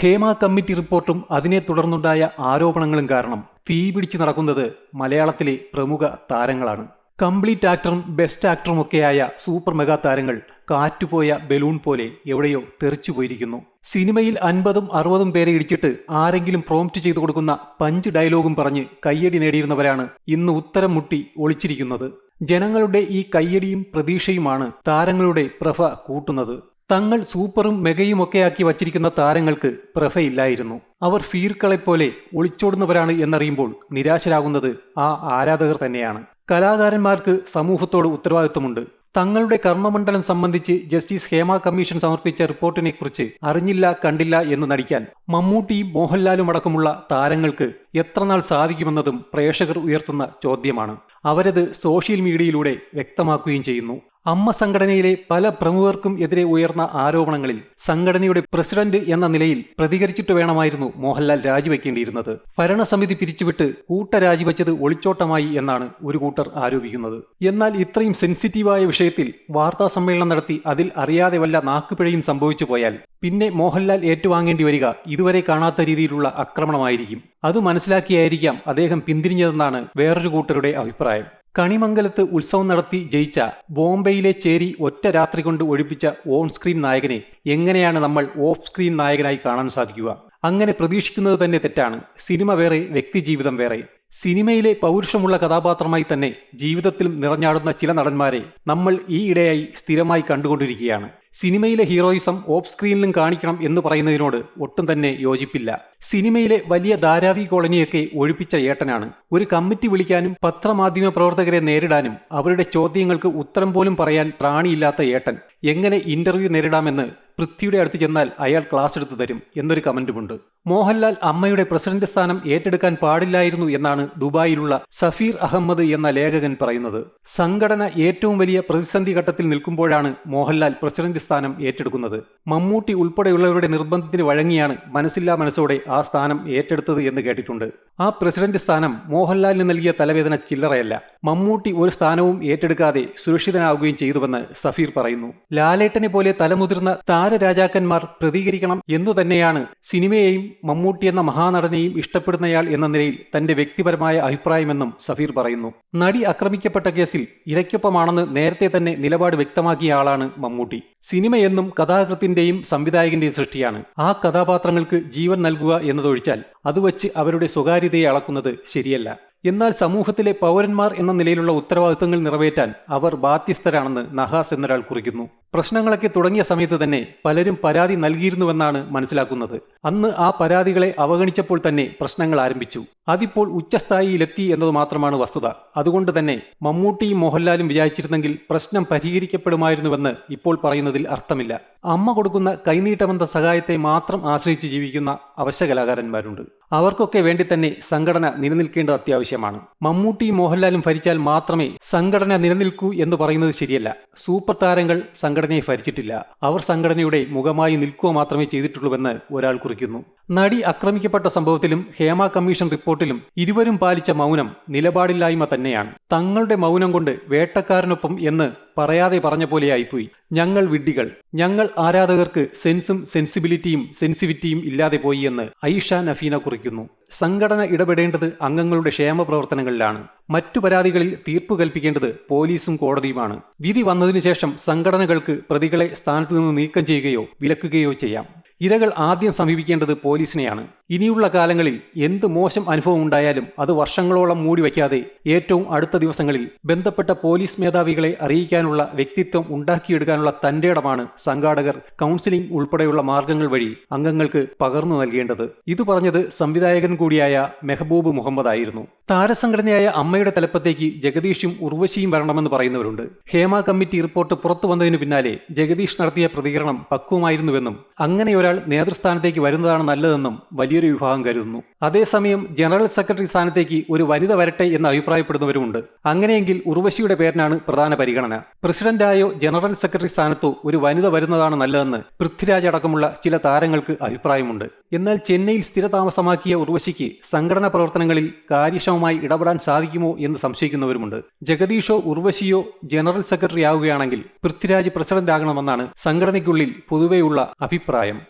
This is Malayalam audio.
ഹേമ കമ്മിറ്റി റിപ്പോർട്ടും അതിനെ തുടർന്നുണ്ടായ ആരോപണങ്ങളും കാരണം തീ പിടിച്ച് നടക്കുന്നത് മലയാളത്തിലെ പ്രമുഖ താരങ്ങളാണ്. കംപ്ലീറ്റ് ആക്ടറും ബെസ്റ്റ് ആക്ടറും ഒക്കെയായ സൂപ്പർ മെഗാ താരങ്ങൾ കാറ്റുപോയ ബലൂൺ പോലെ എവിടെയോ തെറിച്ചു പോയിരിക്കുന്നു. സിനിമയിൽ അൻപതും അറുപതും പേരെ ഇടിച്ചിട്ട് ആരെങ്കിലും പ്രോംപ്റ്റ് ചെയ്തു കൊടുക്കുന്ന പഞ്ച് ഡയലോഗും പറഞ്ഞ് കയ്യടി നേടിയിരുന്നവരാണ് ഇന്ന് ഉത്തരം മുട്ടി ഒളിച്ചിരിക്കുന്നത്. ജനങ്ങളുടെ ഈ കയ്യടിയും പ്രതീക്ഷയുമാണ് താരങ്ങളുടെ പ്രഭ കൂട്ടുന്നത്. തങ്ങൾ സൂപ്പറും മെഗയുമൊക്കെയാക്കി വച്ചിരിക്കുന്ന താരങ്ങൾക്ക് പ്രഭയില്ലായിരുന്നു. അവർ ഫീർക്കളെപ്പോലെ ഒളിച്ചോടുന്നവരാണ് എന്നറിയുമ്പോൾ നിരാശരാകുന്നത് ആ ആരാധകർ തന്നെയാണ്. കലാകാരന്മാർക്ക് സമൂഹത്തോട് ഉത്തരവാദിത്വമുണ്ട്. തങ്ങളുടെ കർമ്മമണ്ഡലം സംബന്ധിച്ച് ജസ്റ്റിസ് ഹേമ കമ്മീഷൻ സമർപ്പിച്ച റിപ്പോർട്ടിനെ കുറിച്ച് അറിഞ്ഞില്ല കണ്ടില്ല എന്ന് നടിക്കാൻ മമ്മൂട്ടിയും മോഹൻലാലും അടക്കമുള്ള താരങ്ങൾക്ക് എത്രനാൾ സാധിക്കുമെന്നതും പ്രേക്ഷകർ ഉയർത്തുന്ന ചോദ്യമാണ്. അവരത് സോഷ്യൽ മീഡിയയിലൂടെ വ്യക്തമാക്കുകയും ചെയ്യുന്നു. അമ്മ സംഘടനയിലെ പല പ്രമുഖർക്കും എതിരെ ഉയർന്ന ആരോപണങ്ങളിൽ സംഘടനയുടെ പ്രസിഡന്റ് എന്ന നിലയിൽ പ്രതികരിച്ചിട്ട് വേണമായിരുന്നു മോഹൻലാൽ രാജിവെക്കേണ്ടിയിരുന്നത്. ഭരണസമിതി പിരിച്ചുവിട്ട് കൂട്ട രാജിവെച്ചത് ഒളിച്ചോട്ടമായി എന്നാണ് ഒരു കൂട്ടർ ആരോപിക്കുന്നത്. എന്നാൽ ഇത്രയും സെൻസിറ്റീവായ വിഷയത്തിൽ വാർത്താ സമ്മേളനം നടത്തി അതിൽ അറിയാതെ വല്ല നാക്കുപിഴയും സംഭവിച്ചു പോയാൽ പിന്നെ മോഹൻലാൽ ഏറ്റുവാങ്ങേണ്ടി വരിക ഇതുവരെ കാണാത്ത രീതിയിലുള്ള ആക്രമണമായിരിക്കും അത് മനസ്സിലാക്കിയായിരിക്കാം അദ്ദേഹം പിന്തിരിഞ്ഞതെന്നാണ് വേറൊരു കൂട്ടരുടെ അഭിപ്രായം. കണിമംഗലത്ത് ഉത്സവം നടത്തി ജയിച്ച ബോംബെയിലെ ചേരി ഒറ്റ രാത്രി കൊണ്ട് ഒഴിപ്പിച്ച ഓൺ സ്ക്രീൻ നായകനെ എങ്ങനെയാണ് നമ്മൾ ഓഫ് സ്ക്രീൻ നായകനായി കാണാൻ സാധിക്കുക? അങ്ങനെ പ്രതീക്ഷിക്കുന്നത് തന്നെ തെറ്റാണ്. സിനിമ വേറെ വ്യക്തിജീവിതം വേറെ. സിനിമയിലെ പൗരുഷമുള്ള കഥാപാത്രമായി തന്നെ ജീവിതത്തിലും നിറഞ്ഞാടുന്ന ചില നടന്മാരെ നമ്മൾ ഈ ഇടയായി സ്ഥിരമായി കണ്ടുകൊണ്ടിരിക്കുകയാണ്. സിനിമയിലെ ഹീറോയിസം ഓഫ് സ്ക്രീനിലും കാണിക്കണം എന്ന് പറയുന്നതിനോട് ഒട്ടും തന്നെ യോജിപ്പില്ല. സിനിമയിലെ വലിയ ധാരാവി കോളനിയൊക്കെ ഒഴിപ്പിച്ച ഏട്ടനാണ്. ഒരു കമ്മിറ്റി വിളിക്കാനും പത്രമാധ്യമ പ്രവർത്തകരെ നേരിടാനും അവരുടെ ചോദ്യങ്ങൾക്ക് ഉത്തരം പോലും പറയാൻ പ്രാണിയില്ലാത്ത ഏട്ടൻ എങ്ങനെ ഇന്റർവ്യൂ നേരിടാമെന്ന് പൃഥ്വിയുടെ അടുത്ത് ചെന്നാൽ അയാൾ ക്ലാസ് എടുത്തു തരും എന്നൊരു കമന്റുമുണ്ട്. മോഹൻലാൽ അമ്മയുടെ പ്രസിഡന്റ് സ്ഥാനം ഏറ്റെടുക്കാൻ പാടില്ലായിരുന്നു എന്നാണ് ദുബായിലുള്ള സഫീർ അഹമ്മദ് എന്ന ലേഖകൻ പറയുന്നത്. സംഘടന ഏറ്റവും വലിയ പ്രതിസന്ധി ഘട്ടത്തിൽ നിൽക്കുമ്പോഴാണ് മോഹൻലാൽ പ്രസിഡന്റ് സ്ഥാനം ഏറ്റെടുക്കുന്നത്. മമ്മൂട്ടി ഉൾപ്പെടെയുള്ളവരുടെ നിർബന്ധത്തിന് വഴങ്ങിയാണ് മനസ്സില്ലാ മനസ്സോടെ ആ സ്ഥാനം ഏറ്റെടുത്തത് എന്ന് കേട്ടിട്ടുണ്ട്. ആ പ്രസിഡന്റ് സ്ഥാനം മോഹൻലാലിന് നൽകിയ തലവേദന ചില്ലറയല്ല. മമ്മൂട്ടി ഒരു സ്ഥാനവും ഏറ്റെടുക്കാതെ സുരക്ഷിതനാവുകയും ചെയ്തുവെന്ന് സഫീർ പറയുന്നു. ലാലേട്ടനെ പോലെ തലമുതിർന്ന താരരാജാക്കന്മാർ പ്രതികരിക്കണം എന്നു തന്നെയാണ് സിനിമയെയും മമ്മൂട്ടി എന്ന മഹാനടനെയും ഇഷ്ടപ്പെടുന്നയാൾ എന്ന നിലയിൽ തന്റെ വ്യക്തിപരമായ അഭിപ്രായമെന്നും സഫീർ പറയുന്നു. നടി ആക്രമിക്കപ്പെട്ട കേസിൽ ഇരയ്ക്കൊപ്പമാണെന്ന് നേരത്തെ തന്നെ നിലപാട് വ്യക്തമാക്കിയ ആളാണ് മമ്മൂട്ടി. സിനിമയെന്നും കഥാകൃത്തിന്റെയും സംവിധായകന്റെയും സൃഷ്ടിയാണ്. ആ കഥാപാത്രങ്ങൾക്ക് ജീവൻ നൽകുക എന്നതൊഴിച്ചാൽ അത് വച്ച് അവരുടെ സ്വകാര്യതയെ അളക്കുന്നത് ശരിയല്ല. എന്നാൽ സമൂഹത്തിലെ പൗരന്മാർ എന്ന നിലയിലുള്ള ഉത്തരവാദിത്തങ്ങൾ നിറവേറ്റാൻ അവർ ബാധ്യസ്ഥരാണെന്ന് നഹാസ് എന്നൊരാൾ കുറിക്കുന്നു. പ്രശ്നങ്ങളൊക്കെ തുടങ്ങിയ സമയത്ത് തന്നെ പലരും പരാതി നൽകിയിരുന്നുവെന്നാണ് മനസ്സിലാക്കുന്നത്. അന്ന് ആ പരാതികളെ അവഗണിച്ചപ്പോൾ തന്നെ പ്രശ്നങ്ങൾ ആരംഭിച്ചു. അതിപ്പോൾ ഉച്ചസ്ഥായിയിലെത്തി എന്നത് മാത്രമാണ് വസ്തുത. അതുകൊണ്ട് തന്നെ മമ്മൂട്ടിയും മോഹൻലാലും വിചാരിച്ചിരുന്നെങ്കിൽ പ്രശ്നം പരിഹരിക്കപ്പെടുമായിരുന്നുവെന്ന് ഇപ്പോൾ പറയുന്നതിൽ അർത്ഥമില്ല. അമ്മ കൊടുക്കുന്ന കൈനീട്ടമെന്ന സഹായത്തെ മാത്രം ആശ്രയിച്ച് ജീവിക്കുന്ന അവശ്യ കലാകാരന്മാരുണ്ട് അവർക്കൊക്കെ വേണ്ടി തന്നെ സംഘടന നിലനിൽക്കേണ്ടത് അത്യാവശ്യമാണ് മമ്മൂട്ടിയും മോഹൻലാലും ഭരിച്ചാൽ മാത്രമേ സംഘടന നിലനിൽക്കൂ എന്ന് പറയുന്നത് ശരിയല്ല. സൂപ്പർ താരങ്ങൾ സംഘടനയെ ഭരിച്ചിട്ടില്ല. അവർ സംഘടനയുടെ മുഖമായി നിൽക്കുക മാത്രമേ ചെയ്തിട്ടുള്ളൂ എന്ന് ഒരാൾ കുറിക്കുന്നു. നടി ആക്രമിക്കപ്പെട്ട സംഭവത്തിലും ഹേമ കമ്മീഷൻ റിപ്പോർട്ടിലും ഇരുവരും പാലിച്ച മൗനം നിലപാടില്ലായ്മ തന്നെയാണ്. തങ്ങളുടെ മൗനം കൊണ്ട് വേട്ടക്കാരനൊപ്പം എന്ന് പറയാതെ പറഞ്ഞ പോലെയായിപ്പോയി. ഞങ്ങൾ വിഡ്ഢികൾ. ഞങ്ങൾ ആരാധകർക്ക് സെൻസും സെൻസിബിലിറ്റിയും സെൻസിവിറ്റിയും ഇല്ലാതെ പോയി എന്ന് ഐഷ നഫീന കുറിക്കുന്നു. സംഘടന ഇടപെടേണ്ടത് അംഗങ്ങളുടെ ക്ഷേമ പ്രവർത്തനങ്ങളിലാണ് മറ്റു പരാതികളിൽ തീർപ്പ് കൽപ്പിക്കേണ്ടത് പോലീസും കോടതിയുമാണ്. വിധി വന്നതിനു ശേഷം സംഘടനകൾക്ക് പ്രതികളെ സ്ഥാനത്തു നിന്ന് നീക്കം ചെയ്യുകയോ വിലക്കുകയോ ചെയ്യാം. ഇരകൾ ആദ്യം സമീപിക്കേണ്ടത് പോലീസിനെയാണ്. ഇനിയുള്ള കാലങ്ങളിൽ എന്ത് മോശം അനുഭവം ഉണ്ടായാലും അത് വർഷങ്ങളോളം മൂടി വയ്ക്കാതെ ഏറ്റവും അടുത്ത ദിവസങ്ങളിൽ ബന്ധപ്പെട്ട പോലീസ് മേധാവികളെ അറിയിക്കാനുള്ള വ്യക്തിത്വം ഉണ്ടാക്കിയെടുക്കാനുള്ള തന്റെ ഇടമാണ് സംഘാടകർ കൗൺസിലിംഗ് ഉൾപ്പെടെയുള്ള മാർഗങ്ങൾ വഴി അംഗങ്ങൾക്ക് പകർന്നു നൽകേണ്ടത്. ഇത് പറഞ്ഞത് സംവിധായകൻ കൂടിയായ മെഹബൂബ് മുഹമ്മദ് ആയിരുന്നു താരസംഘടനയായ അമ്മയുടെ തലപ്പത്തേക്ക് ജഗദീഷും ഉർവശിയും വരണമെന്ന് പറയുന്നവരുണ്ട്. ഹേമ കമ്മിറ്റി റിപ്പോർട്ട് പുറത്തു വന്നതിനു പിന്നാലെ ജഗദീഷ് നടത്തിയ പ്രതികരണം പക്വമായിരുന്നുവെന്നും അങ്ങനെ ഒരാൾ നേതൃസ്ഥാനത്തേക്ക് വരുന്നതാണ് നല്ലതെന്നും വലിയൊരു വിഭാഗം കരുതുന്നു. അതേസമയം ജനറൽ സെക്രട്ടറി സ്ഥാനത്തേക്ക് ഒരു വനിത വരട്ടെ എന്ന് അഭിപ്രായപ്പെടുന്നവരുമുണ്ട്. അങ്ങനെയെങ്കിൽ ഉർവശിയുടെ പേരിനാണ് പ്രധാന പരിഗണന. പ്രസിഡന്റായോ ജനറൽ സെക്രട്ടറി സ്ഥാനത്തോ ഒരു വനിത വരുന്നതാണ് നല്ലതെന്ന് പൃഥ്വിരാജ് അടക്കമുള്ള ചില താരങ്ങൾക്ക് അഭിപ്രായമുണ്ട്. എന്നാൽ ചെന്നൈയിൽ സ്ഥിരതാമസമാക്കിയ ഉർവശിക്ക് സംഘടനാ പ്രവർത്തനങ്ങളിൽ കാര്യക്ഷമമായി ഇടപെടാൻ സാധിക്കുമോ എന്ന് സംശയിക്കുന്നവരുമുണ്ട്. ജഗദീഷോ ഉർവശിയോ ജനറൽ സെക്രട്ടറി ആവുകയാണെങ്കിൽ പൃഥ്വിരാജ് പ്രസിഡന്റ് ആകണമെന്നാണ് സംഘടനയ്ക്കുള്ളിൽ പൊതുവെയുള്ള അഭിപ്രായം.